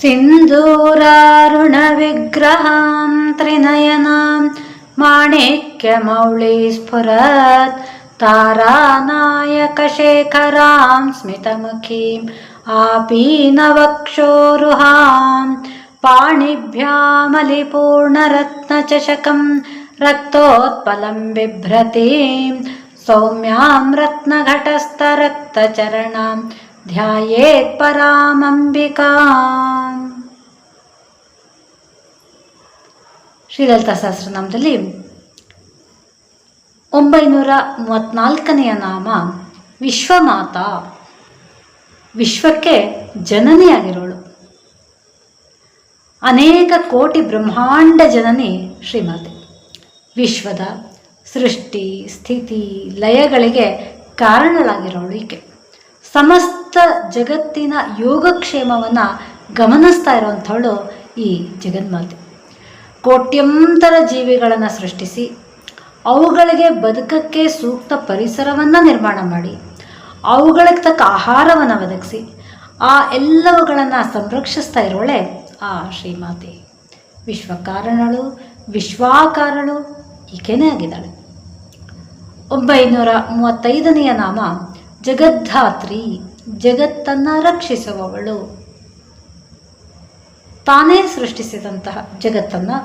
सिन्दूरारुणविग्रहां त्रिनयनां माणिक्यमौळीस्फुरत् तारानायकशेखरां स्मितमुखीम् आपीनवक्षोरुहां पाणिभ्यामलिपूर्णरत्नचषकं रक्तोत्पलं बिभ्रतीं सौम्यां रत्नघटस्थरक्तचरणां ध्यायेत्परामम्बिका ಶ್ರೀಲಲಿತಾ ಸಹಸ್ರನಾಮದಲ್ಲಿ ಒಂಬೈನೂರ ಮೂವತ್ತ್ನಾಲ್ಕನೆಯ ನಾಮ ವಿಶ್ವಮಾತ. ವಿಶ್ವಕ್ಕೆ ಜನನಿಯಾಗಿರೋಳು. ಅನೇಕ ಕೋಟಿ ಬ್ರಹ್ಮಾಂಡ ಜನನಿ ಶ್ರೀಮಾತೆ. ವಿಶ್ವದ ಸೃಷ್ಟಿ, ಸ್ಥಿತಿ, ಲಯಗಳಿಗೆ ಕಾರಣಳಾಗಿರೋಳು ಈಕೆ. ಸಮಸ್ತ ಜಗತ್ತಿನ ಯೋಗಕ್ಷೇಮವನ್ನು ಗಮನಿಸ್ತಾ ಇರುವಂಥವಳು ಈ ಜಗನ್ಮಾತೆ. ಕೋಟ್ಯಂತರ ಜೀವಿಗಳನ್ನು ಸೃಷ್ಟಿಸಿ, ಅವುಗಳಿಗೆ ಬದುಕಕ್ಕೆ ಸೂಕ್ತ ಪರಿಸರವನ್ನು ನಿರ್ಮಾಣ ಮಾಡಿ, ಅವುಗಳಿಗೆ ತಕ್ಕ ಆಹಾರವನ್ನು ಒದಗಿಸಿ, ಆ ಎಲ್ಲವುಗಳನ್ನು ಸಂರಕ್ಷಿಸ್ತಾ ಇರೋಳೆ ಆ ಶ್ರೀಮಾತೆ. ವಿಶ್ವಕಾರಣಳು ವಿಶ್ವಾಕಾರಳು ಈಕೆನೇ ಆಗಿದ್ದಾಳೆ. ಒಂಬೈನೂರ ಮೂವತ್ತೈದನೆಯ ನಾಮ ಜಗದ್ಧಾತ್ರಿ, ಜಗತ್ತನ್ನು ರಕ್ಷಿಸುವವಳು. ತಾನೇ ಸೃಷ್ಟಿಸಿದಂತಹ ಜಗತ್ತನ್ನು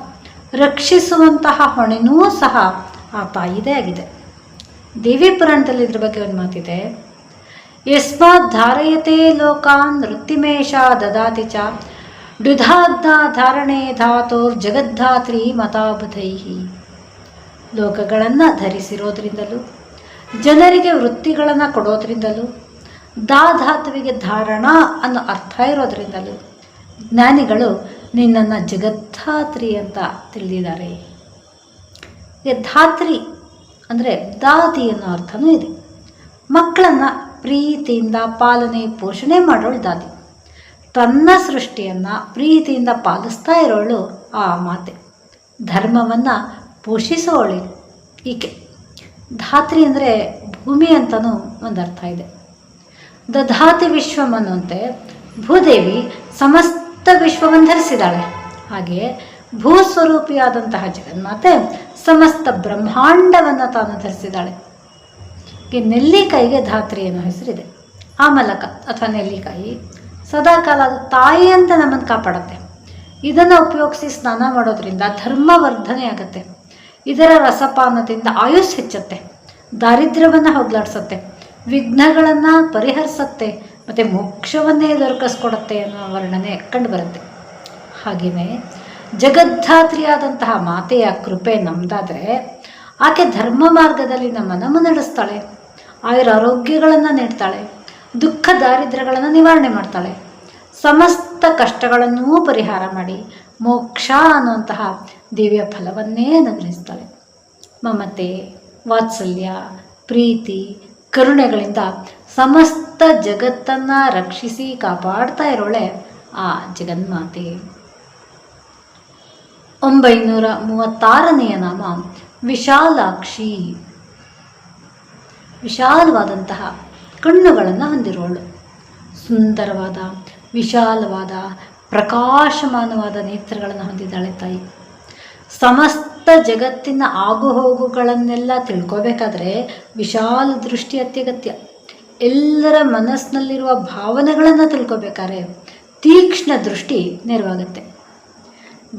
ರಕ್ಷಿಸುವಂತಹ ಹೊಣೆನೂ ಸಹ ಆ ತಾಯಿದೇ ಆಗಿದೆ. ದೇವಿ ಪುರಾಣದಲ್ಲಿ ಇದ್ರ ಬಗ್ಗೆ ಒಂದು ಮಾತಿದೆ. ಯಸ್ಮಾತ್ ಧಾರಯತೆ ಲೋಕಾನ್ ವೃತ್ತಿಮೇಷ ದದಾತಿ ಚ. ಡುಧಾದ್ದ ಧಾರಣೆ ಧಾತೋರ್ ಜಗದ್ಧಾತ್ರಿ ಮತಾಬುಧೈಹಿ. ಲೋಕಗಳನ್ನು ಧರಿಸಿರೋದ್ರಿಂದಲೂ, ಜನರಿಗೆ ವೃತ್ತಿಗಳನ್ನು ಕೊಡೋದ್ರಿಂದಲೂ ದಾಧಾತುವಿಗೆ ಧಾರಣ ಅನ್ನೋ ಅರ್ಥ ಇರೋದ್ರಿಂದಲೂ ಜ್ಞಾನಿಗಳು ನಿನ್ನನ್ನು ಜಗದ್ಧಾತ್ರಿ ಅಂತ ತಿಳಿದಿದ್ದಾರೆ. ಧಾತ್ರಿ ಅಂದರೆ ದಾದಿ ಅನ್ನೋ ಅರ್ಥನೂ ಇದೆ. ಮಕ್ಕಳನ್ನು ಪ್ರೀತಿಯಿಂದ ಪಾಲನೆ, ಪೋಷಣೆ ಮಾಡೋಳು ದಾದಿ. ತನ್ನ ಸೃಷ್ಟಿಯನ್ನು ಪ್ರೀತಿಯಿಂದ ಪಾಲಿಸ್ತಾ ಇರೋಳು ಆ ಮಾತೆ. ಧರ್ಮವನ್ನು ಪೋಷಿಸೋಳಿ ಈಕೆ. ಧಾತ್ರಿ ಅಂದರೆ ಭೂಮಿ ಅಂತಲೂ ಒಂದು ಅರ್ಥ ಇದೆ. ದಧಾತಿ ವಿಶ್ವಂ ಅನ್ನುವಂತೆ ಭೂದೇವಿ ಸಮಸ್ತ ವಿಶ್ವವನ್ನು ಧರಿಸಿದ್ದಾಳೆ. ಹಾಗೆಯೇ ಭೂಸ್ವರೂಪಿಯಾದಂತಹ ಜಗನ್ಮಾತೆ ಸಮಸ್ತ ಬ್ರಹ್ಮಾಂಡವನ್ನು ತಾನು ಧರಿಸಿದ್ದಾಳೆ. ನೆಲ್ಲಿಕಾಯಿಗೆ ಧಾತ್ರಿ ಅನ್ನೋ ಹೆಸರಿದೆ. ಆ ಮಲಕ ಅಥವಾ ನೆಲ್ಲಿಕಾಯಿ ಸದಾಕಾಲ ಅದು ತಾಯಿ ಅಂತ ನಮ್ಮನ್ನು ಕಾಪಾಡುತ್ತೆ. ಇದನ್ನು ಉಪಯೋಗಿಸಿ ಸ್ನಾನ ಮಾಡೋದ್ರಿಂದ ಧರ್ಮವರ್ಧನೆ ಆಗುತ್ತೆ. ಇದರ ರಸಪಾನದಿಂದ ಆಯುಸ್ ಹೆಚ್ಚುತ್ತೆ. ದಾರಿದ್ರ್ಯವನ್ನು ಹೋಗ್ಲಾಡ್ಸತ್ತೆ. ವಿಘ್ನಗಳನ್ನು ಪರಿಹರಿಸುತ್ತೆ. ಮತ್ತು ಮೋಕ್ಷವನ್ನೇ ದೊರಕಿಸ್ಕೊಡುತ್ತೆ ಅನ್ನೋ ವರ್ಣನೆ ಕಂಡುಬರುತ್ತೆ ಹಾಗೆಯೇ ಜಗದ್ಧಾತ್ರಿಯಾದಂತಹ ಮಾತೆಯ ಕೃಪೆ ನಮ್ಮದಾದರೆ ಆಕೆ ಧರ್ಮ ಮಾರ್ಗದಲ್ಲಿ ನಮ್ಮನ್ನು ಮುನ್ನಡೆಸ್ತಾಳೆ ಆಯುರ ಆರೋಗ್ಯಗಳನ್ನು ನೀಡ್ತಾಳೆ. ದುಃಖ ದಾರಿದ್ರ್ಯಗಳನ್ನು ನಿವಾರಣೆ ಮಾಡ್ತಾಳೆ. ಸಮಸ್ತ ಕಷ್ಟಗಳನ್ನೂ ಪರಿಹಾರ ಮಾಡಿ ಮೋಕ್ಷ ಅನ್ನುವಂತಹ ದಿವ್ಯ ಫಲವನ್ನೇ ಅನುಗ್ರಹಿಸ್ತಾಳೆ. ಮಮತೆ, ವಾತ್ಸಲ್ಯ, ಪ್ರೀತಿ, ಕರುಣೆಗಳಿಂದ ಸಮಸ್ತ ಜಗತ್ತನ್ನು ರಕ್ಷಿಸಿ ಕಾಪಾಡ್ತಾ ಇರೋಳೆ ಆ ಜಗನ್ಮಾತೆ. ಒಂಬೈನೂರ ಮೂವತ್ತಾರನೆಯ ನಾಮ ವಿಶಾಲಾಕ್ಷಿ. ವಿಶಾಲವಾದಂತಹ ಕಣ್ಣುಗಳನ್ನು ಹೊಂದಿರೋಳು. ಸುಂದರವಾದ, ವಿಶಾಲವಾದ, ಪ್ರಕಾಶಮಾನವಾದ ನೇತ್ರಗಳನ್ನು ಹೊಂದಿದ್ದಾಳೆ ತಾಯಿ. ಸಮಸ್ತ ಜಗತ್ತಿನ ಆಗುಹೋಗುಗಳನ್ನೆಲ್ಲ ತಿಳ್ಕೋಬೇಕಾದ್ರೆ ವಿಶಾಲ ದೃಷ್ಟಿ ಅತ್ಯಗತ್ಯ. ಎಲ್ಲರ ಮನಸ್ಸಿನಲ್ಲಿರುವ ಭಾವನೆಗಳನ್ನು ತಿಳ್ಕೋಬೇಕಾದ್ರೆ ತೀಕ್ಷ್ಣ ದೃಷ್ಟಿ ನೆರವಾಗುತ್ತೆ.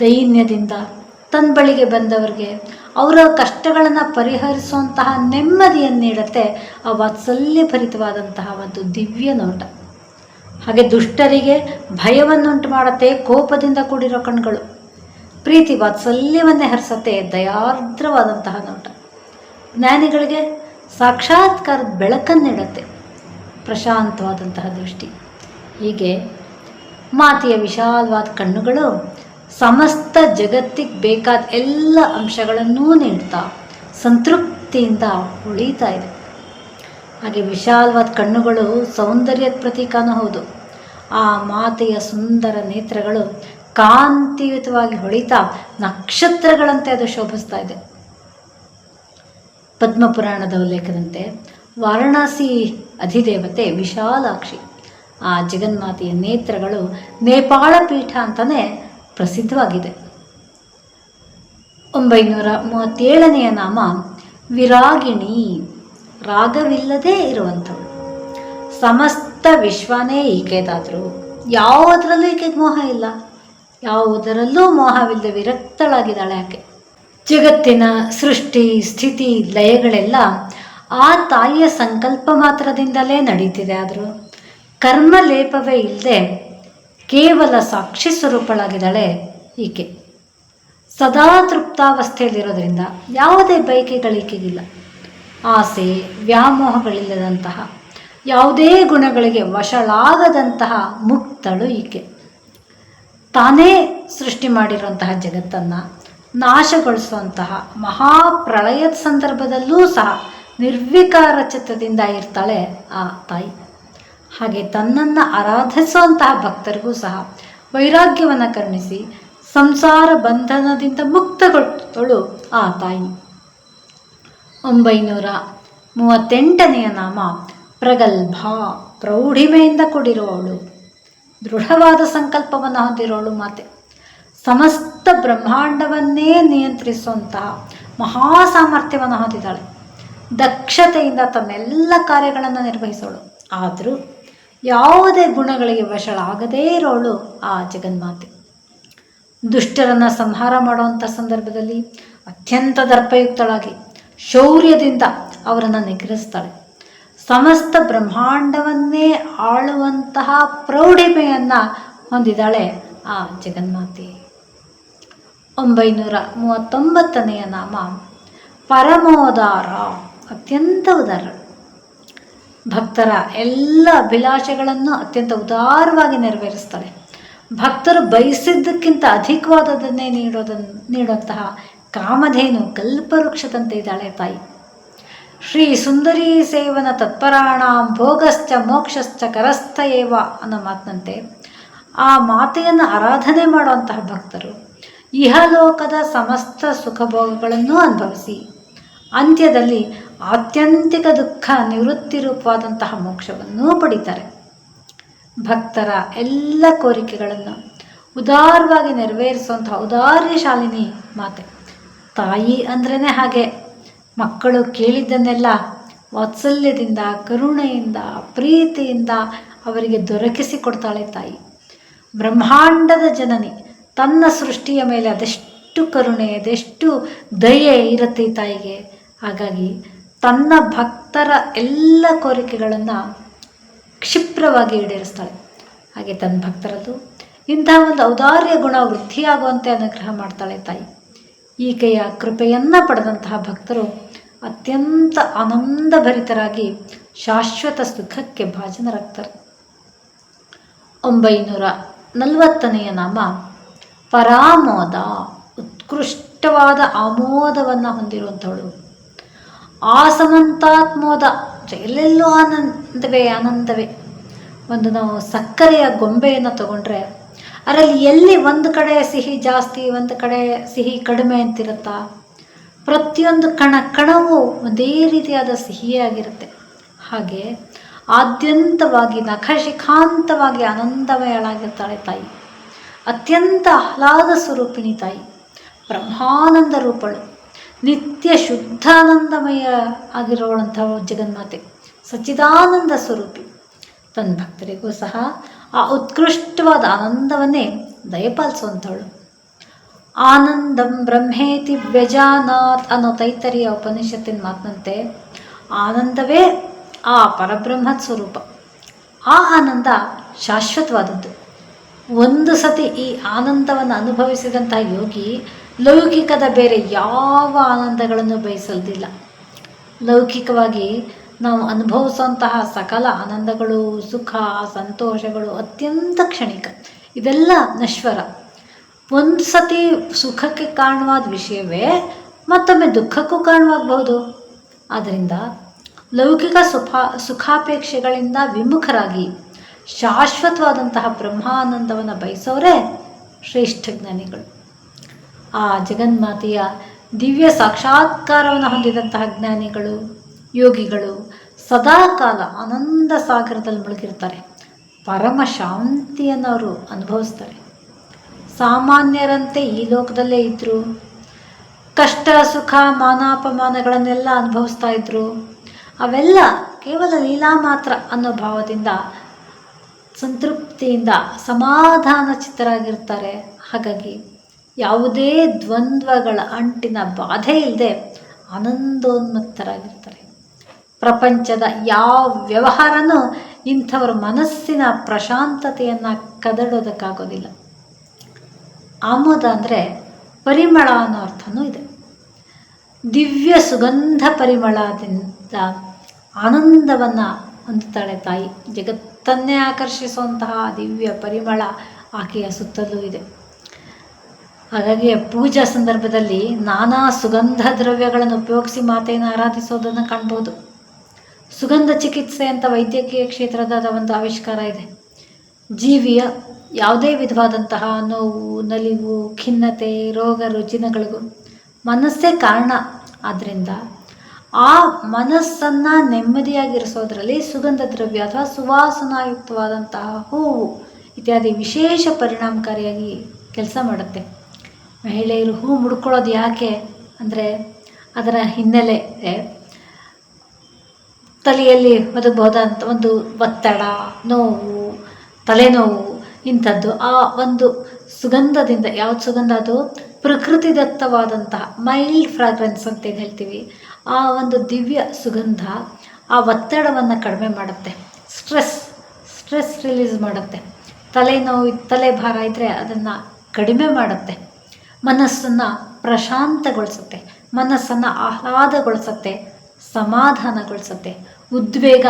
ದೈನ್ಯದಿಂದ ತನ್ನ ಬಳಿಗೆ ಬಂದವರಿಗೆ ಅವರ ಕಷ್ಟಗಳನ್ನು ಪರಿಹರಿಸುವಂತಹ ನೆಮ್ಮದಿಯನ್ನು ನೀಡುತ್ತೆ ಆ ವಾತ್ಸಲ್ಯ ಭರಿತವಾದಂತಹ ಒಂದು ದಿವ್ಯ ನೋಟ. ಹಾಗೆ ದುಷ್ಟರಿಗೆ ಭಯವನ್ನುಂಟು ಮಾಡುತ್ತೆ ಕೋಪದಿಂದ ಕೂಡಿರೋ ಕಣ್ಗಳು. ಪ್ರೀತಿ ವಾತ್ಸಲ್ಯವನ್ನೇ ಹರಿಸತ್ತೆ ದಯಾರ್ದ್ರವಾದಂತಹ ನೋಟ. ಜ್ಞಾನಿಗಳಿಗೆ ಸಾಕ್ಷಾತ್ಕಾರದ ಬೆಳಕನ್ನು ನೀಡುತ್ತೆ. ಪ್ರಶಾಂತವಾದಂತಹ ದೃಷ್ಟಿ. ಹೀಗೆ ಮಾತೆಯ ವಿಶಾಲವಾದ ಕಣ್ಣುಗಳು ಸಮಸ್ತ ಜಗತ್ತಿಗೆ ಬೇಕಾದ ಎಲ್ಲ ಅಂಶಗಳನ್ನೂ ನೀಡ್ತಾ ಸಂತೃಪ್ತಿಯಿಂದ ಉಳಿತಾ ಇದೆ. ಹಾಗೆ ವಿಶಾಲವಾದ ಕಣ್ಣುಗಳು ಸೌಂದರ್ಯದ ಪ್ರತೀಕನೂ ಹೌದು. ಆ ಮಾತೆಯ ಸುಂದರ ನೇತ್ರಗಳು ಕಾಂತಿಯುತವಾಗಿ ಹೊಳಿತಾ ನಕ್ಷತ್ರಗಳಂತೆ ಅದು ಶೋಭಿಸ್ತಾ ಇದೆ. ಪದ್ಮಪುರಾಣದ ಉಲ್ಲೇಖದಂತೆ ವಾರಣಾಸಿ ಅಧಿದೇವತೆ ವಿಶಾಲಾಕ್ಷಿ. ಆ ಜಗನ್ಮಾತೆಯ ನೇತ್ರಗಳು ನೇಪಾಳ ಪೀಠ ಅಂತಲೇ ಪ್ರಸಿದ್ಧವಾಗಿದೆ. ಒಂಬೈನೂರ ಮೂವತ್ತೇಳನೆಯ ನಾಮ ವಿರಾಗಿಣಿ. ರಾಗವಿಲ್ಲದೇ ಇರುವಂಥವಳು. ಸಮಸ್ತ ವಿಶ್ವನೇ ಈಕೆದಾದರೂ ಯಾವುದರಲ್ಲೂ ಈಕೆಗೆ ಮೋಹ ಇಲ್ಲ. ಯಾವುದರಲ್ಲೂ ಮೋಹವಿಲ್ಲದೆ ವಿರಕ್ತಳಾಗಿದ್ದಾಳೆ ಆಕೆ. ಜಗತ್ತಿನ ಸೃಷ್ಟಿ, ಸ್ಥಿತಿ, ಲಯಗಳೆಲ್ಲ ಆ ತಾಯಿಯ ಸಂಕಲ್ಪ ಮಾತ್ರದಿಂದಲೇ ನಡೀತಿದೆ ಆದರೂ ಕರ್ಮ ಲೇಪವೇ ಇಲ್ಲದೆ ಕೇವಲ ಸಾಕ್ಷಿ ಸ್ವರೂಪಳಾಗಿದ್ದಾಳೆ ಈಕೆ. ಸದಾ ತೃಪ್ತಾವಸ್ಥೆಯಲ್ಲಿರೋದ್ರಿಂದ ಯಾವುದೇ ಬಯಕೆಗಳೀಕೆಗಿಲ್ಲ. ಆಸೆ, ವ್ಯಾಮೋಹಗಳಿಲ್ಲದಂತಹ, ಯಾವುದೇ ಗುಣಗಳಿಗೆ ವಶಳಾಗದಂತಹ ಮುಕ್ತಳು ಈಕೆ. ತಾನೇ ಸೃಷ್ಟಿ ಮಾಡಿರುವಂತಹ ಜಗತ್ತನ್ನು ನಾಶಗೊಳಿಸುವಂತಹ ಮಹಾಪ್ರಳಯದ ಸಂದರ್ಭದಲ್ಲೂ ಸಹ ನಿರ್ವಿಕಾರ ಚಿತ್ತದಿಂದ ಇರ್ತಾಳೆ ಆ ತಾಯಿ. ಹಾಗೆ ತನ್ನನ್ನು ಆರಾಧಿಸುವಂತಹ ಭಕ್ತರಿಗೂ ಸಹ ವೈರಾಗ್ಯವನ್ನು ಕರುಣಿಸಿ ಸಂಸಾರ ಬಂಧನದಿಂದ ಮುಕ್ತಗೊಳ್ಳುತ್ತಳು ಆ ತಾಯಿ. ಒಂಬೈನೂರ ಮೂವತ್ತೆಂಟನೆಯ ನಾಮ ಪ್ರಗಲ್ಭ, ಪ್ರೌಢಿಮೆಯಿಂದ ಕೂಡಿರುವವಳು. ದೃಢವಾದ ಸಂಕಲ್ಪವನ್ನು ಹೊಂದಿರೋಳು ಮಾತೆ. ಸಮಸ್ತ ಬ್ರಹ್ಮಾಂಡವನ್ನೇ ನಿಯಂತ್ರಿಸುವಂತಹ ಮಹಾ ಸಾಮರ್ಥ್ಯವನ್ನು ಹೊಂದಿದ್ದಾಳೆ. ದಕ್ಷತೆಯಿಂದ ತನ್ನೆಲ್ಲ ಕಾರ್ಯಗಳನ್ನು ನಿರ್ವಹಿಸೋಳು. ಆದರೂ ಯಾವುದೇ ಗುಣಗಳಿಗೆ ವಶಳಾಗದೇ ಇರೋಳು ಆ ಜಗನ್ಮಾತೆ. ದುಷ್ಟರನ್ನು ಸಂಹಾರ ಮಾಡುವಂಥ ಸಂದರ್ಭದಲ್ಲಿ ಅತ್ಯಂತ ದರ್ಪಯುಕ್ತಳಾಗಿ ಶೌರ್ಯದಿಂದ ಅವರನ್ನು ನಿಗ್ರಹಿಸ್ತಾಳೆ. ಸಮಸ್ತ ಬ್ರಹ್ಮಾಂಡವನ್ನೇ ಆಳುವಂತಹ ಪ್ರೌಢಿಮೆಯನ್ನು ಹೊಂದಿದ್ದಾಳೆ ಆ ಜಗನ್ಮಾತೆ. ಒಂಬೈನೂರ ಮೂವತ್ತೊಂಬತ್ತನೆಯ ನಾಮ ಪರಮೋದಾರ. ಅತ್ಯಂತ ಉದಾರ ಭಕ್ತರ ಎಲ್ಲ ಅಭಿಲಾಷೆಗಳನ್ನು ಅತ್ಯಂತ ಉದಾರವಾಗಿ ನೆರವೇರಿಸ್ತಾಳೆ ಭಕ್ತರು ಬಯಸಿದ್ದಕ್ಕಿಂತ ಅಧಿಕವಾದದನ್ನೇ ನೀಡೋದನ್ನು ನೀಡುವಂತಹ ಕಾಮಧೇನು ಕಲ್ಪವೃಕ್ಷದಂತೆ ಇದ್ದಾಳೆ ತಾಯಿ. ಶ್ರೀ ಸುಂದರಿ ಸೇವನ ತತ್ಪರಾಣಾಂ ಭೋಗಶ್ಚ ಮೋಕ್ಷಶ್ಚ ಕರಸ್ಥ ಏವ ಅನ್ನೋ ಮಾತಿನಂತೆ ಆ ಮಾತೆಯನ್ನು ಆರಾಧನೆ ಮಾಡುವಂತಹ ಭಕ್ತರು ಇಹಲೋಕದ ಸಮಸ್ತ ಸುಖಭೋಗಗಳನ್ನು ಅನುಭವಿಸಿ. ಅಂತ್ಯದಲ್ಲಿ ಆತ್ಯಂತಿಕ ದುಃಖ, ನಿವೃತ್ತಿ ರೂಪವಾದಂತಹ ಮೋಕ್ಷವನ್ನು ಪಡೀತಾರೆ. ಭಕ್ತರ ಎಲ್ಲ ಕೋರಿಕೆಗಳನ್ನು ಉದಾರವಾಗಿ ನೆರವೇರಿಸುವಂತಹ ಉದಾರ್ಯಶಾಲಿನಿ ಮಾತೆ. ತಾಯಿ ಅಂದ್ರೇ ಹಾಗೆ. ಮಕ್ಕಳು ಕೇಳಿದ್ದನ್ನೆಲ್ಲ ವಾತ್ಸಲ್ಯದಿಂದ, ಕರುಣೆಯಿಂದ, ಪ್ರೀತಿಯಿಂದ ಅವರಿಗೆ ದೊರಕಿಸಿ ಕೊಡ್ತಾಳೆ ತಾಯಿ. ಬ್ರಹ್ಮಾಂಡದ ಜನನಿ, ತನ್ನ ಸೃಷ್ಟಿಯ ಮೇಲೆ ಅದೆಷ್ಟು ಕರುಣೆ, ಅದೆಷ್ಟು ದಯೆ ಇರುತ್ತೆ ತಾಯಿಗೆ. ಹಾಗಾಗಿ ತನ್ನ ಭಕ್ತರ ಎಲ್ಲ ಕೋರಿಕೆಗಳನ್ನು ಕ್ಷಿಪ್ರವಾಗಿ ಈಡೇರಿಸ್ತಾಳೆ. ಹಾಗೆ ತನ್ನ ಭಕ್ತರದ್ದು ಇಂತಹ ಒಂದು ಔದಾರ್ಯ ಗುಣ ವೃದ್ಧಿಯಾಗುವಂತೆ ಅನುಗ್ರಹ ಮಾಡ್ತಾಳೆ ತಾಯಿ. ಈಕೆಯ ಕೃಪೆಯನ್ನು ಪಡೆದಂತಹ ಭಕ್ತರು ಅತ್ಯಂತ ಆನಂದಭರಿತರಾಗಿ ಶಾಶ್ವತ ಸುಖಕ್ಕೆ ಭಾಜನರಾಗ್ತಾರೆ. ಒಂಬೈನೂರ ನಲವತ್ತನೆಯ ನಾಮ ಪರಾಮೋದ, ಉತ್ಕೃಷ್ಟವಾದ ಆಮೋದವನ್ನು ಹೊಂದಿರುವಂಥವಳು. ಆಸಮಂತಾತ್ಮೋದ ಎಲ್ಲೆಲ್ಲೂ ಆನಂದವೇ ಆನಂದವೇ. ಒಂದು ನಾವು ಸಕ್ಕರೆಯ ಗೊಂಬೆಯನ್ನು ತಗೊಂಡ್ರೆ, ಅದರಲ್ಲಿ ಎಲ್ಲಿ ಒಂದು ಕಡೆ ಸಿಹಿ ಜಾಸ್ತಿ, ಒಂದು ಕಡೆ ಸಿಹಿ ಕಡಿಮೆ ಅಂತಿರುತ್ತಾ? ಪ್ರತಿಯೊಂದು ಕಣ ಕಣವು ಒಂದೇ ರೀತಿಯಾದ ಸಿಹಿಯಾಗಿರುತ್ತೆ. ಹಾಗೆ ಆದ್ಯಂತವಾಗಿ, ನಖಶಿಖಾಂತವಾಗಿ ಆನಂದಮಯಳಾಗಿರ್ತಾಳೆ ತಾಯಿ. ಅತ್ಯಂತ ಆಹ್ಲಾದ ಸ್ವರೂಪಿಣಿ ತಾಯಿ. ಬ್ರಹ್ಮಾನಂದ ರೂಪಳು. ನಿತ್ಯ ಶುದ್ಧಾನಂದಮಯ ಆಗಿರೋಳಂಥವಳು ಜಗನ್ಮಾತೆ, ಸಚ್ಚಿದಾನಂದ ಸ್ವರೂಪಿ. ತನ್ನ ಭಕ್ತರಿಗೂ ಸಹ ಆ ಉತ್ಕೃಷ್ಟವಾದ ಆನಂದವನ್ನೇ ದಯಪಾಲಿಸುವಂಥವಳು. ಆನಂದಂ ಬ್ರಹ್ಮೇತಿ ವ್ಯಜಾನಾತ್ ಅನ್ನೋ ತೈತರಿಯ ಉಪನಿಷತ್ತಿನ ಮಾತಿನಂತೆ, ಆನಂದವೇ ಆ ಪರಬ್ರಹ್ಮದ ಸ್ವರೂಪ. ಆ ಆನಂದ ಶಾಶ್ವತವಾದದ್ದು. ಒಂದು ಸತಿ ಈ ಆನಂದವನ್ನು ಅನುಭವಿಸಿದಂಥ ಯೋಗಿ ಲೌಕಿಕದ ಬೇರೆ ಯಾವ ಆನಂದಗಳನ್ನು ಬಯಸಲ್ದಿಲ್ಲ. ಲೌಕಿಕವಾಗಿ ನಾವು ಅನುಭವಿಸುವಂತಹ ಸಕಲ ಆನಂದಗಳು, ಸುಖ, ಸಂತೋಷಗಳು ಅತ್ಯಂತ ಕ್ಷಣಿಕ. ಇದೆಲ್ಲ ನಶ್ವರ. ಒಂದು ಸತಿ ಸುಖಕ್ಕೆ ಕಾರಣವಾದ ವಿಷಯವೇ ಮತ್ತೊಮ್ಮೆ ದುಃಖಕ್ಕೂ ಕಾರಣವಾಗಬಹುದು. ಆದ್ದರಿಂದ ಲೌಕಿಕ ಸುಖ ಸುಖಾಪೇಕ್ಷೆಗಳಿಂದ ವಿಮುಖರಾಗಿ ಶಾಶ್ವತವಾದಂತಹ ಬ್ರಹ್ಮಾನಂದವನ್ನು ಬಯಸೋರೇ ಶ್ರೇಷ್ಠ ಜ್ಞಾನಿಗಳು. ಆ ಜಗನ್ಮಾತೆಯ ದಿವ್ಯ ಸಾಕ್ಷಾತ್ಕಾರವನ್ನು ಹೊಂದಿದಂತಹ ಜ್ಞಾನಿಗಳು, ಯೋಗಿಗಳು ಸದಾಕಾಲ ಆನಂದ ಸಾಗರದಲ್ಲಿ ಮುಳುಗಿರ್ತಾರೆ. ಪರಮ ಶಾಂತಿಯನ್ನು ಅವರು ಅನುಭವಿಸ್ತಾರೆ. ಸಾಮಾನ್ಯರಂತೆ ಈ ಲೋಕದಲ್ಲೇ ಇದ್ದರು ಕಷ್ಟ, ಸುಖ, ಮಾನಾಪಮಾನಗಳನ್ನೆಲ್ಲ ಅನುಭವಿಸ್ತಾ ಇದ್ರು. ಅವೆಲ್ಲ ಕೇವಲ ಲೀಲಾ ಮಾತ್ರ ಅನ್ನೋ ಭಾವದಿಂದ, ಸಂತೃಪ್ತಿಯಿಂದ ಸಮಾಧಾನ ಚಿತ್ತರಾಗಿರ್ತಾರೆ ಹಾಗಾಗಿ ಯಾವುದೇ ದ್ವಂದ್ವಗಳ ಅಂಟಿನ ಬಾಧೆ ಇಲ್ಲದೆ ಆನಂದೋನ್ಮತ್ತರಾಗಿರ್ತಾರೆ. ಪ್ರಪಂಚದ ಯಾವ ವ್ಯವಹಾರನೂ ಇಂಥವ್ರ ಮನಸ್ಸಿನ ಪ್ರಶಾಂತತೆಯನ್ನು ಕದಡೋದಕ್ಕಾಗೋದಿಲ್ಲ. ಆಮೋದ ಅಂದರೆ ಪರಿಮಳ ಅನ್ನೋ ಅರ್ಥನೂ ಇದೆ. ದಿವ್ಯ ಸುಗಂಧ ಪರಿಮಳದಿಂದ ಆನಂದವನ್ನು ಹೊಂದುತ್ತಾಳೆ ತಾಯಿ. ಜಗತ್ತನ್ನೇ ಆಕರ್ಷಿಸುವಂತಹ ದಿವ್ಯ ಪರಿಮಳ ಆಕೆಯ ಸುತ್ತಲೂ ಇದೆ. ಹಾಗಾಗಿ ಪೂಜಾ ಸಂದರ್ಭದಲ್ಲಿ ನಾನಾ ಸುಗಂಧ ದ್ರವ್ಯಗಳನ್ನು ಉಪಯೋಗಿಸಿ ಮಾತೆಯನ್ನು ಆರಾಧಿಸೋದನ್ನು ಕಾಣ್ಬೋದು. ಸುಗಂಧ ಚಿಕಿತ್ಸೆ ಅಂತ ವೈದ್ಯಕೀಯ ಕ್ಷೇತ್ರದ ಒಂದು ಆವಿಷ್ಕಾರ ಇದೆ. ಜೀವಿಯ ಯಾವುದೇ ವಿಧವಾದಂತಹ ನೋವು, ನಲಿವು, ಖಿನ್ನತೆ, ರೋಗ, ರುಜಿನಗಳಿಗೂ ಮನಸ್ಸೇ ಕಾರಣ. ಆದ್ದರಿಂದ ಆ ಮನಸ್ಸನ್ನು ನೆಮ್ಮದಿಯಾಗಿರಿಸೋದ್ರಲ್ಲಿ ಸುಗಂಧ ದ್ರವ್ಯ ಅಥವಾ ಸುವಾಸನಾಯುಕ್ತವಾದಂತಹ ಹೂವು ಇತ್ಯಾದಿ ವಿಶೇಷ ಪರಿಣಾಮಕಾರಿಯಾಗಿ ಕೆಲಸ ಮಾಡುತ್ತೆ. ಮಹಿಳೆಯರು ಹೂ ಮುಡ್ಕೊಳ್ಳೋದು ಯಾಕೆ ಅಂದರೆ ಅದರ ಹಿನ್ನೆಲೆ ತಲೆಯಲ್ಲಿ ಒದಗಬಹುದಂತ ಒಂದು ಒತ್ತಡ, ನೋವು, ತಲೆನೋವು ಇಂಥದ್ದು. ಆ ಒಂದು ಸುಗಂಧದಿಂದ ಯಾವ್ದು ಸುಗಂಧ ಅದು? ಪ್ರಕೃತಿದತ್ತವಾದಂತಹ ಮೈಲ್ಡ್ ಫ್ರಾಗ್ರೆನ್ಸ್ ಅಂತ ಏನು ಹೇಳ್ತೀವಿ? ಆ ಒಂದು ದಿವ್ಯ ಸುಗಂಧ ಆ ಒತ್ತಡವನ್ನು ಕಡಿಮೆ ಮಾಡುತ್ತೆ. ಸ್ಟ್ರೆಸ್ ಸ್ಟ್ರೆಸ್ ರಿಲೀಸ್ ಮಾಡುತ್ತೆ. ತಲೆನೋವು, ತಲೆ ಭಾರ ಇದ್ದರೆ ಅದನ್ನು ಕಡಿಮೆ ಮಾಡುತ್ತೆ. ಮನಸ್ಸನ್ನು ಪ್ರಶಾಂತಗೊಳಿಸುತ್ತೆ. ಮನಸ್ಸನ್ನು ಆಹ್ಲಾದಗೊಳಿಸುತ್ತೆ, ಸಮಾಧಾನಗೊಳಿಸುತ್ತೆ, ಉದ್ವೇಗ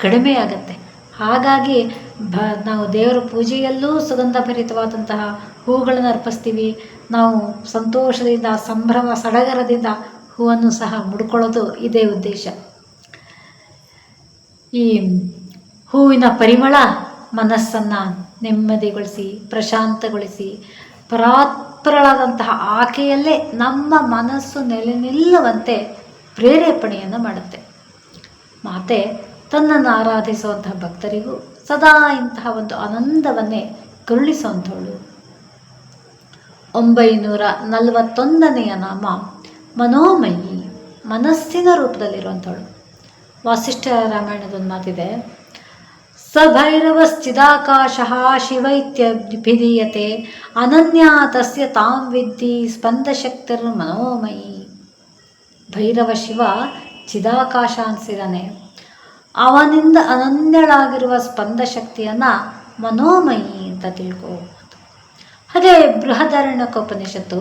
ಕಡಿಮೆಯಾಗತ್ತೆ. ಹಾಗಾಗಿ ಬ, ನಾವು ದೇವರ ಪೂಜೆಯಲ್ಲೂ ಸುಗಂಧ ಭರಿತವಾದಂತಹ ಹೂಗಳನ್ನು ಅರ್ಪಿಸ್ತೀವಿ. ನಾವು ಸಂತೋಷದಿಂದ, ಸಂಭ್ರಮ, ಸಡಗರದಿಂದ ಹೂವನ್ನು ಸಹ ಮುಡ್ಕೊಳ್ಳೋದು ಇದೇ ಉದ್ದೇಶ. ಈ ಹೂವಿನ ಪರಿಮಳ ಮನಸ್ಸನ್ನು ನೆಮ್ಮದಿಗೊಳಿಸಿ, ಪ್ರಶಾಂತಗೊಳಿಸಿ ಪರಾತ್ಪರಳಾದಂತಹ ಆಕೆಯಲ್ಲೇ ನಮ್ಮ ಮನಸ್ಸು ನೆಲೆ ನಿಲ್ಲುವಂತೆ ಪ್ರೇರೇಪಣೆಯನ್ನು ಮಾಡುತ್ತೆ. ಮಾತೆ, ತನ್ನನ್ನು ಆರಾಧಿಸುವಂತಹ ಭಕ್ತರಿಗೂ ಸದಾ ಇಂತಹ ಒಂದು ಆನಂದವನ್ನೇ ಕರುಣಿಸುವಂಥವಳು ಒಂಬೈನೂರ ನಲವತ್ತೊಂದನೆಯ ನಾಮ, ಮನೋಮಯಿ, ಮನಸ್ಸಿನ ರೂಪದಲ್ಲಿರುವಂಥವಳು. ವಾಸಿಷ್ಠ ರಾಮಾಯಣದೊಂದು ಮಾತಿದೆ ಸಭೈರವಶ್ಚಿದಾಕಾಶ ಶಿವೈತ್ಯಭಿಧೀಯತೆ ಅನನ್ಯ ತಸ್ಯ ತಾಂ ವಿದ್ಧಿ ಸ್ಪಂದಶಕ್ತಿರ್ ಮನೋಮಯಿ ಭೈರವ ಶಿವ ಚಿದಾಕಾಶ ಅನಿಸಿದಾನೆ ಅವನಿಂದ ಅನನ್ಯಳಾಗಿರುವ ಸ್ಪಂದ ಶಕ್ತಿಯನ್ನು ಮನೋಮಯಿ ಅಂತ ತಿಳ್ಕೋಬಹುದು ಅದೇ ಬೃಹದಾರಣ್ಯಕೋಪನಿಷತ್ತು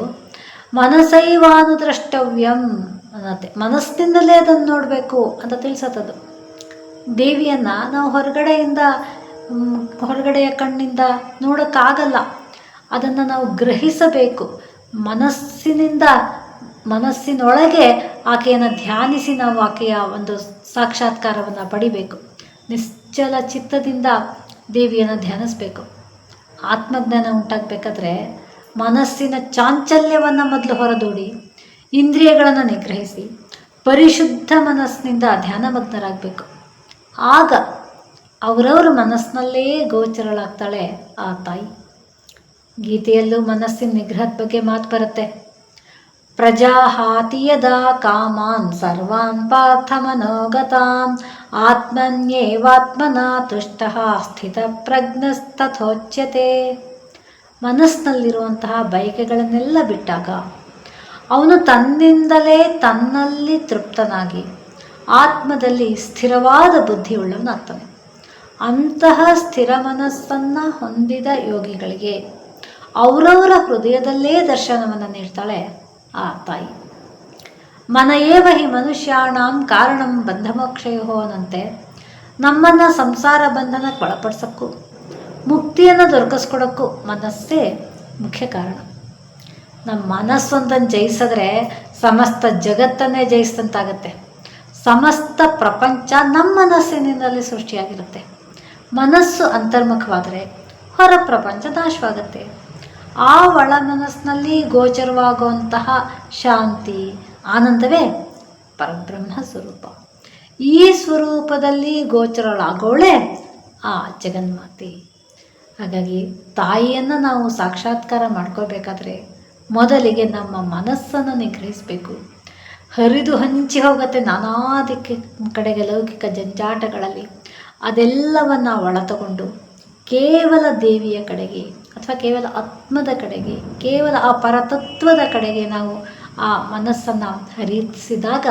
ಮನಸೈವಾನು ದ್ರಷ್ಟವ್ಯಂ ಅನ್ನತ್ತೆ. ಮನಸ್ಸಿನಿಂದಲೇ ಅದನ್ನು ನೋಡಬೇಕು ಅಂತ ತಿಳಿಸತ್ತದು. ದೇವಿಯನ್ನು ನಾವು ಹೊರಗಡೆಯಿಂದ ಹೊರಗಡೆಯ ಕಣ್ಣಿಂದ ನೋಡೋಕ್ಕಾಗಲ್ಲ. ಅದನ್ನು ನಾವು ಗ್ರಹಿಸಬೇಕು. ಮನಸ್ಸಿನಿಂದ, ಮನಸ್ಸಿನೊಳಗೆ ಆಕೆಯನ್ನು ಧ್ಯಾನಿಸಿ ನಾವು ಆಕೆಯ ಒಂದು ಸಾಕ್ಷಾತ್ಕಾರವನ್ನು ಪಡಿಬೇಕು. ನಿಶ್ಚಲ ಚಿತ್ತದಿಂದ ದೇವಿಯನ್ನು ಧ್ಯಾನಿಸಬೇಕು. ಆತ್ಮಜ್ಞಾನ ಉಂಟಾಗಬೇಕಾದ್ರೆ ಮನಸ್ಸಿನ ಚಾಂಚಲ್ಯವನ್ನು ಮೊದಲು ಹೊರದೂಡಿ, ಇಂದ್ರಿಯಗಳನ್ನು ನಿಗ್ರಹಿಸಿ, ಪರಿಶುದ್ಧ ಮನಸ್ಸಿನಿಂದ ಧ್ಯಾನಮಗ್ನರಾಗಬೇಕು. ಆಗ ಅವರವರ ಮನಸ್ಸಿನಲ್ಲೇ ಗೋಚರಳಾಗ್ತಾಳೆ ಆ ತಾಯಿ. ಗೀತೆಯಲ್ಲೂ ಮನಸ್ಸಿನ ನಿಗ್ರಹದ ಬಗ್ಗೆ ಮಾತು ಬರುತ್ತೆ. ಪ್ರಜಾ ಹಾತಿಯದ ಕಾಮಾನ್ ಸರ್ವಾನ್ ಪಾರ್ಥಮನೋಗತಾನ್ ಆತ್ಮನ್ಯೇವಾತ್ಮನ ತುಷ್ಟ ಸ್ಥಿತ ಪ್ರಜ್ಞಸ್ತಥೋಚ್ಯತೆ. ಮನಸ್ಸಿನಲ್ಲಿರುವಂತಹ ಬಯಕೆಗಳನ್ನೆಲ್ಲ ಬಿಟ್ಟಾಗ ಅವನು ತನ್ನಿಂದಲೇ ತನ್ನಲ್ಲಿ ತೃಪ್ತನಾಗಿ ಆತ್ಮದಲ್ಲಿ ಸ್ಥಿರವಾದ ಬುದ್ಧಿಯುಳ್ಳವನಾಗ್ತಾನೆ ಅಂತಹ ಸ್ಥಿರ ಮನಸ್ಸನ್ನು ಹೊಂದಿದ ಯೋಗಿಗಳಿಗೆ ಅವರವರ ಹೃದಯದಲ್ಲೇ ದರ್ಶನವನ್ನು ನೀಡ್ತಾಳೆ ಆ ತಾಯಿ. ಮನಯೇವ ಹಿ ಮನುಷ್ಯಾಣಂ ಕಾರಣಂ ಬಂಧಮೋಕ್ಷಯೋ ಅನ್ನಂತೆ ನಮ್ಮನ್ನು ಸಂಸಾರ ಬಂಧನಕ್ಕೆ ಒಳಪಡಿಸೋಕ್ಕೂ ಮುಕ್ತಿಯನ್ನು ದೊರಕಿಸ್ಕೊಡೋಕ್ಕೂ ಮನಸ್ಸೇ ಮುಖ್ಯ ಕಾರಣ. ನಮ್ಮ ಮನಸ್ಸೊಂದನ್ನು ಜಯಿಸಿದ್ರೆ ಸಮಸ್ತ ಜಗತ್ತನ್ನೇ ಜಯಿಸಿದಂತಾಗತ್ತೆ. ಸಮಸ್ತ ಪ್ರಪಂಚ ನಮ್ಮ ಮನಸ್ಸಿನಿಂದಲೇ ಸೃಷ್ಟಿಯಾಗಿರುತ್ತೆ. ಮನಸ್ಸು ಅಂತರ್ಮುಖವಾದರೆ ಹೊರ ಪ್ರಪಂಚ ನಾಶವಾಗುತ್ತೆ. ಆ ಒಳ ಮನಸ್ಸಿನಲ್ಲಿ ಗೋಚರವಾಗುವಂತಹ ಶಾಂತಿ, ಆನಂದವೇ ಪರಬ್ರಹ್ಮ ಸ್ವರೂಪ. ಈ ಸ್ವರೂಪದಲ್ಲಿ ಗೋಚರಳಾಗೋಳೆ ಆ ಜಗನ್ಮಾತೆ. ಹಾಗಾಗಿ ತಾಯಿಯನ್ನು ನಾವು ಸಾಕ್ಷಾತ್ಕಾರ ಮಾಡ್ಕೋಬೇಕಾದ್ರೆ ಮೊದಲಿಗೆ ನಮ್ಮ ಮನಸ್ಸನ್ನು ನಿಗ್ರಹಿಸಬೇಕು. ಹರಿದು ಹಂಚಿ ಹೋಗುತ್ತೆ ನಾನಾ ದಿಕ್ಕ ಕಡೆಗೆ ಲೌಕಿಕ ಜಂಜಾಟಗಳಲ್ಲಿ. ಅದೆಲ್ಲವನ್ನು ಒಳತಗೊಂಡು ಕೇವಲ ದೇವಿಯ ಕಡೆಗೆ ಅಥವಾ ಕೇವಲ ಆತ್ಮದ ಕಡೆಗೆ, ಕೇವಲ ಆ ಪರತತ್ವದ ಕಡೆಗೆ ನಾವು ಆ ಮನಸ್ಸನ್ನು ಹರಿಸಿದಾಗ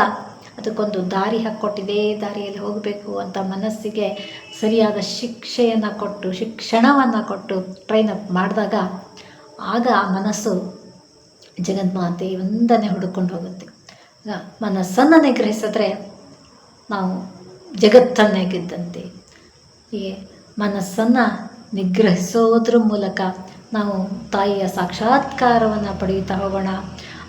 ಅದಕ್ಕೊಂದು ದಾರಿ ಹಾಕ್ಕೊಟ್ಟಿದೆ, ದಾರಿಯಲ್ಲಿ ಹೋಗಬೇಕು ಅಂತ ಮನಸ್ಸಿಗೆ ಸರಿಯಾದ ಶಿಕ್ಷೆಯನ್ನು ಕೊಟ್ಟು, ಶಿಕ್ಷಣವನ್ನು ಕೊಟ್ಟು ಟ್ರೈನ್ ಅಪ್ ಮಾಡಿದಾಗ ಆಗ ಆ ಮನಸ್ಸು ಜಗನ್ಮಾತೆ ಒಂದನ್ನೇ ಹುಡುಕೊಂಡು ಹೋಗುತ್ತೆ. ಮನಸ್ಸನ್ನು ನಿಗ್ರಹಿಸಿದ್ರೆ ನಾವು ಜಗತ್ತನ್ನೇ ಗೆದ್ದಂತೆ. ಹೀಗೆ ಮನಸ್ಸನ್ನು ನಿಗ್ರಹಿಸೋದ್ರ ಮೂಲಕ ನಾವು ತಾಯಿಯ ಸಾಕ್ಷಾತ್ಕಾರವನ್ನು ಪಡೆಯುತ್ತಾ ಹೋಗೋಣ.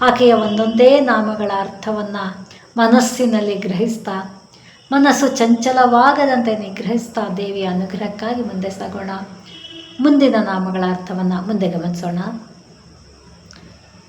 ಆಕೆಯ ಒಂದೊಂದೇ ನಾಮಗಳ ಅರ್ಥವನ್ನು ಮನಸ್ಸಿನಲ್ಲಿ ಗ್ರಹಿಸ್ತಾ, ಮನಸ್ಸು ಚಂಚಲವಾಗದಂತೆ ನಿಗ್ರಹಿಸ್ತಾ ದೇವಿಯ ಅನುಗ್ರಹಕ್ಕಾಗಿ ಮುಂದೆ ಸಾಗೋಣ. ಮುಂದಿನ ನಾಮಗಳ ಅರ್ಥವನ್ನು ಮುಂದೆ ಗಮನಿಸೋಣ.